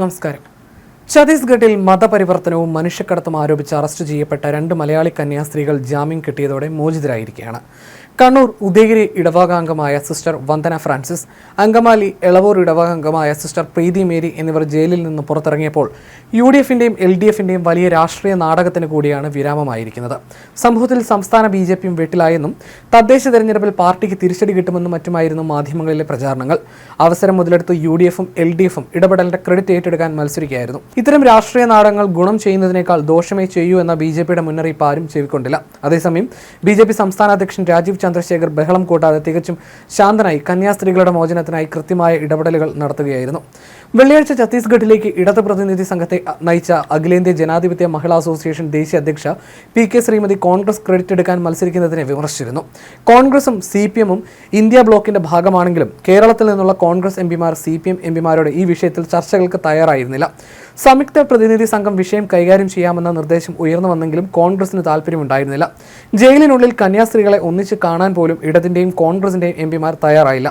നമസ്കാരം. ഛത്തീസ്ഗഡിൽ മതപരിവർത്തനവും മനുഷ്യക്കടത്തും ആരോപിച്ച് അറസ്റ്റ് ചെയ്യപ്പെട്ട രണ്ട് മലയാളി കന്യാസ്ത്രീകൾ ജാമ്യം കിട്ടിയതോടെ മോചിതരായിരിക്കുകയാണ്. കണ്ണൂർ ഉദയഗിരി ഇടവകാംഗമായ സിസ്റ്റർ വന്ദന ഫ്രാൻസിസ് അങ്കമാലി എളവൂർ ഇടവകാംഗമായ സിസ്റ്റർ പ്രീതി മേരി എന്നിവർ ജയിലിൽ നിന്ന് പുറത്തിറങ്ങിയപ്പോൾ യു ഡി എഫിന്റെയും എൽ ഡി എഫിന്റെയും വലിയ രാഷ്ട്രീയ നാടകത്തിന് കൂടിയാണ് വിരാമമായിരിക്കുന്നത്. സംഭവത്തിൽ സംസ്ഥാന ബി ജെ പിയും വെട്ടിലായെന്നും തദ്ദേശ തെരഞ്ഞെടുപ്പിൽ പാർട്ടിക്ക് തിരിച്ചടി കിട്ടുമെന്നും മറ്റുമായിരുന്നു മാധ്യമങ്ങളിലെ പ്രചാരണങ്ങൾ. അവസരം മുതലെടുത്ത് യു ഡി എഫും എൽ ഡി എഫും ഇടപെടലിന്റെ ക്രെഡിറ്റ് ഏറ്റെടുക്കാൻ മത്സരിക്കുകയായിരുന്നു. ഇത്തരം രാഷ്ട്രീയ നാടകങ്ങൾ ഗുണം ചെയ്യുന്നതിനേക്കാൾ ദോഷമേ ചെയ്യൂ എന്ന ബി ജെ പിയുടെ മുന്നറിയിപ്പ് ആരും ചെവിക്കൊണ്ടില്ല. അതേസമയം ബി ജെ പി സംസ്ഥാന അധ്യക്ഷൻ രാജീവ് ചന്ദ്രശേഖർ ബഹളം കൂട്ടാതെ തികച്ചും ശാന്തനായി കന്യാസ്ത്രീകളുടെ മോചനത്തിനായി കൃത്യമായ ഇടപെടലുകൾ നടത്തുകയായിരുന്നു. വെള്ളിയാഴ്ച ഛത്തീസ്ഗഡിലേക്ക് ഇടത് പ്രതിനിധി സംഘത്തെ നയിച്ച അഖിലേന്ത്യാ ജനാധിപത്യ മഹിളാ അസോസിയേഷൻ ദേശീയ അധ്യക്ഷ P K Sreemathi Congress credit എടുക്കാൻ മത്സരിക്കുന്നതിനെ വിമർശിച്ചിരുന്നു. കോൺഗ്രസും സി പി എമ്മും ഇന്ത്യ ബ്ലോക്കിന്റെ ഭാഗമാണെങ്കിലും കേരളത്തിൽ നിന്നുള്ള കോൺഗ്രസ് എം പിമാർ സി പി എം എം പിമാരോട് ഈ വിഷയത്തിൽ ചർച്ചകൾക്ക് തയ്യാറായിരുന്നില്ല. സംയുക്ത പ്രതിനിധി സംഘം വിഷയം കൈകാര്യം ചെയ്യാമെന്ന നിർദ്ദേശം ഉയർന്നു വന്നെങ്കിലും കോൺഗ്രസിന് താല്പര്യമുണ്ടായിരുന്നില്ല ജയിലിനുള്ളിൽ കന്യാസ്ത്രീകളെ ഒന്നിച്ച് കാണാൻ പോലും ഇടതിന്റെയും കോൺഗ്രസിന്റെയും എം പിമാർ തയ്യാറായില്ല.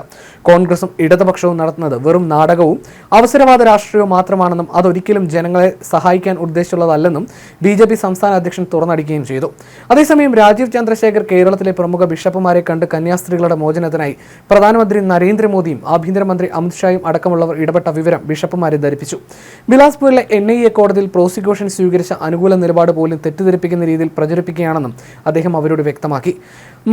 കോൺഗ്രസും ഇടതുപക്ഷവും നടത്തുന്നത് വെറും നാടകവും അവസരവാദ രാഷ്ട്രീയവും മാത്രമാണെന്നും അതൊരിക്കലും ജനങ്ങളെ സഹായിക്കാൻ ഉദ്ദേശിച്ചുള്ളതല്ലെന്നും ബി ജെ പി സംസ്ഥാന അധ്യക്ഷൻ തുറന്നടിക്കുകയും ചെയ്തു. അതേസമയം രാജീവ് ചന്ദ്രശേഖർ കേരളത്തിലെ പ്രമുഖ ബിഷപ്പുമാരെ കണ്ട് കന്യാസ്ത്രീകളുടെ മോചനത്തിനായി പ്രധാനമന്ത്രി നരേന്ദ്രമോദിയും ആഭ്യന്തരമന്ത്രി അമിത്ഷായും അടക്കമുള്ളവർ ഇടപെട്ട വിവരം ബിഷപ്പുമാരെ ധരിപ്പിച്ചു. ബിലാസ്പൂരിലെ എൻ ഐ എ കോടതിയിൽ പ്രോസിക്യൂഷൻ സ്വീകരിച്ച അനുകൂല നിലപാട് പോലും തെറ്റിദ്ധരിപ്പിക്കുന്ന രീതിയിൽ പ്രചരിപ്പിക്കുകയാണെന്നും അദ്ദേഹം അവരോട് വ്യക്തമാക്കി.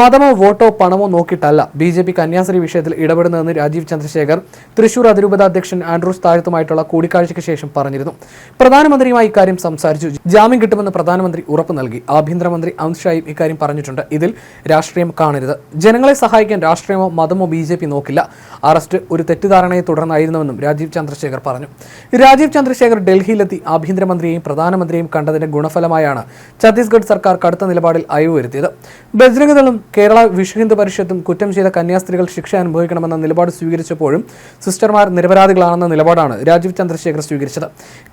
മതമോ വോട്ടോ പണമോ നോക്കിയിട്ടല്ല ബി ജെ പി കന്യാസ്ത്രീ വിഷയത്തിൽ ഇടപെടുന്നതെന്ന് രാജീവ് ചന്ദ്രശേഖർ തൃശൂർ അതിരൂപത അധ്യക്ഷൻ ആൻഡ്രൂസ് താഴത്തുമായിട്ടുള്ള കൂടിക്കാഴ്ചയ്ക്ക് ശേഷം പറഞ്ഞിരുന്നു. പ്രധാനമന്ത്രിയുമായി ഇക്കാര്യം സംസാരിച്ചു. ജാമ്യം കിട്ടുമെന്ന് പ്രധാനമന്ത്രി ഉറപ്പ് നൽകി. ആഭ്യന്തരമന്ത്രി അമിത്ഷായും ഇക്കാര്യം പറഞ്ഞിട്ടുണ്ട്. ഇതിൽ രാഷ്ട്രീയം കാണരുത്. ജനങ്ങളെ സഹായിക്കാൻ രാഷ്ട്രീയമോ മതമോ ബി ജെ പി നോക്കില്ല. അറസ്റ്റ് ഒരു തെറ്റിദ്ധാരണയെ തുടർന്നായിരുന്നുവെന്നും രാജീവ് ചന്ദ്രശേഖർ പറഞ്ഞു. രാജീവ് ചന്ദ്രശേഖർ ഡൽഹിയിലെത്തി ആഭ്യന്തരമന്ത്രിയെയും പ്രധാനമന്ത്രിയെയും കണ്ടതിന്റെ ഗുണഫലമായാണ് ഛത്തീസ്ഗഡ് സർക്കാർ കടുത്ത നിലപാടിൽ അയവ് വരുത്തിയത് ബജ്രംഗദളും കേരള വിശ്വ ഹിന്ദു പരിഷത്തും കുറ്റം ചെയ്ത കന്യാസ്ത്രീകൾ ശിക്ഷ അനുഭവിക്കണമെന്ന നിലപാട് സ്വീകരിച്ചപ്പോഴും സിസ്റ്റർമാർ നിരപരാധികളാണെന്ന നിലപാടാണ് രാജീവ് ചന്ദ്രശേഖർ സ്വീകരിച്ചത്.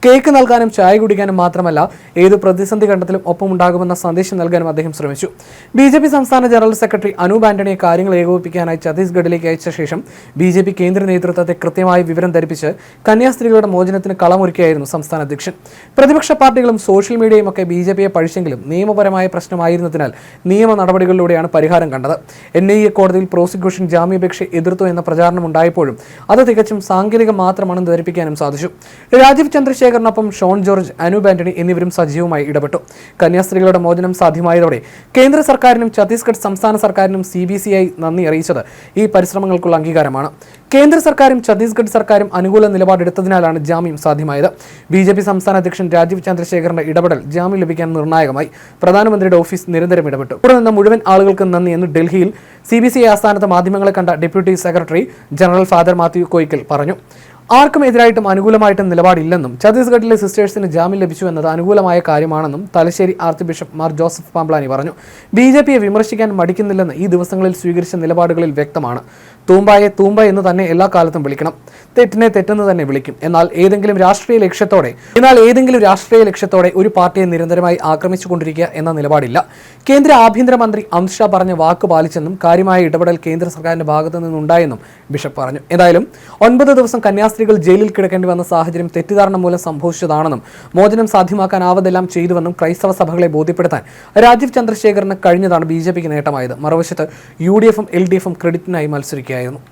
കേക്ക് നൽകാനും ചായ കുടിക്കാനും മാത്രമല്ല ഏത് പ്രതിസന്ധി ഘട്ടത്തിലും ഒപ്പമുണ്ടാകുമെന്ന സന്ദേശം നൽകാനും അദ്ദേഹം ശ്രമിച്ചു. ബി ജെ പി സംസ്ഥാന ജനറൽ സെക്രട്ടറി അനൂപ് ആന്റണിയെ കാര്യങ്ങൾ ഏകോപിപ്പിക്കാനായി ഛത്തീസ്ഗഡിലേക്ക് അയച്ച ശേഷം ബി ജെ പി കേന്ദ്ര നേതൃത്വത്തെ കൃത്യമായി വിവരം ധരിപ്പിച്ച് കന്യാസ്ത്രീകളുടെ മോചനത്തിന് കളമൊരുക്കിയായിരുന്നു സംസ്ഥാന അധ്യക്ഷൻ. പ്രതിപക്ഷ പാർട്ടികളും സോഷ്യൽ മീഡിയയും ഒക്കെ ബി ജെ പിയെ പഴിച്ചെങ്കിലും നിയമപരമായ പ്രശ്നമായിരുന്നതിനാൽ നിയമ നടപടികളിലൂടെയാണ് പരിഹാരം കണ്ടത്. എൻ ഐ എ കോടതിയിൽ പ്രോസിക്യൂഷൻ ജാമ്യാപേക്ഷ എതിർത്തു എന്ന പ്രചാരണം ഉണ്ടായപ്പോഴും അത് തികച്ചും സാങ്കേതികം മാത്രമാണെന്ന് ധരിപ്പിക്കാനും സാധിച്ചു. രാജീവ് ചന്ദ്രശേഖറിനൊപ്പം ഷോൺ ജോർജ് അനൂപ് ആന്റണി എന്നിവരും സജീവമായി ഇടപെട്ടു. കന്യാസ്ത്രീകളുടെ മോചനം സാധ്യമായതോടെ കേന്ദ്ര സർക്കാരിനും ഛത്തീസ്ഗഡ് സംസ്ഥാന സർക്കാരിനും സി ബി സി ഐ നന്ദി അറിയിച്ചത് ഈ പരിശ്രമങ്ങൾക്കുള്ള അംഗീകാരമാണ്. കേന്ദ്ര സർക്കാരും ഛത്തീസ്ഗഡ് സർക്കാരും അനുകൂല നിലപാടെടുത്തതിനാലാണ് ജാമ്യം സാധ്യമായത്. ബി ജെ പി സംസ്ഥാന അധ്യക്ഷൻ രാജീവ് ചന്ദ്രശേഖറിന്റെ ഇടപെടൽ ജാമ്യം ലഭിക്കാൻ നിർണായകമായി. പ്രധാനമന്ത്രിയുടെ ഓഫീസ് നിരന്തരം ഇടപെട്ടു. ഇവിടെ നിന്ന് മുഴുവൻ ആളുകൾക്കും നന്ദി എന്ന് ഡൽഹിയിൽ സി ബി സി ആസ്ഥാനത്ത് മാധ്യമങ്ങളെ കണ്ട deputy secretary general father Mathew Koickal പറഞ്ഞു. ആർക്കും എതിരായിട്ടും അനുകൂലമായിട്ടും നിലപാടില്ലെന്നും ഛത്തീസ്ഗഡിലെ സിസ്റ്റേഴ്സിന് ജാമ്യം ലഭിച്ചു എന്നത് അനുകൂലമായ കാര്യമാണെന്നും Thalassery archbishop Mar Joseph Pamplany പറഞ്ഞു. ബി ജെ പിയെ വിമർശിക്കാൻ മടിക്കുന്നില്ലെന്ന് ഈ ദിവസങ്ങളിൽ സ്വീകരിച്ച നിലപാടുകളിൽ വ്യക്തമാണ്. തൂമ്പായെ തൂമ്പ എന്ന് തന്നെ എല്ലാ കാലത്തും വിളിക്കണം. തെറ്റിനെ തെറ്റെന്ന് തന്നെ വിളിക്കും. എന്നാൽ ഏതെങ്കിലും രാഷ്ട്രീയ ലക്ഷ്യത്തോടെ എന്നാൽ ഏതെങ്കിലും രാഷ്ട്രീയ ലക്ഷ്യത്തോടെ ഒരു പാർട്ടിയെ നിരന്തരമായി ആക്രമിച്ചുകൊണ്ടിരിക്കുക എന്ന നിലപാടില്ല. കേന്ദ്ര ആഭ്യന്തരമന്ത്രി അമിത്ഷാ പറഞ്ഞ വാക്ക് പാലിച്ചെന്നും കാര്യമായ ഇടപെടൽ കേന്ദ്ര സർക്കാരിന്റെ ഭാഗത്തു നിന്നുണ്ടായെന്നും ബിഷപ്പ് പറഞ്ഞു. ഏതായാലും ഒൻപത് ദിവസം കന്യാസ്ത്രീകൾ ജയിലിൽ കിടക്കേണ്ടി വന്ന സാഹചര്യം തെറ്റിദ്ധാരണ മൂലം സംഭവിച്ചതാണെന്നും മോചനം സാധ്യമാക്കാനാവതെല്ലാം ചെയ്തുവെന്നും ക്രൈസ്തവ സഭകളെ ബോധ്യപ്പെടുത്താൻ രാജീവ് ചന്ദ്രശേഖറിന് കഴിഞ്ഞതാണ് ബി നേട്ടമായത്. മറുവശത്ത് യു ഡി എഫും എൽ ഡി എഫും ക്രെഡിറ്റിനായി മത്സരിക്കുകയായിരുന്നു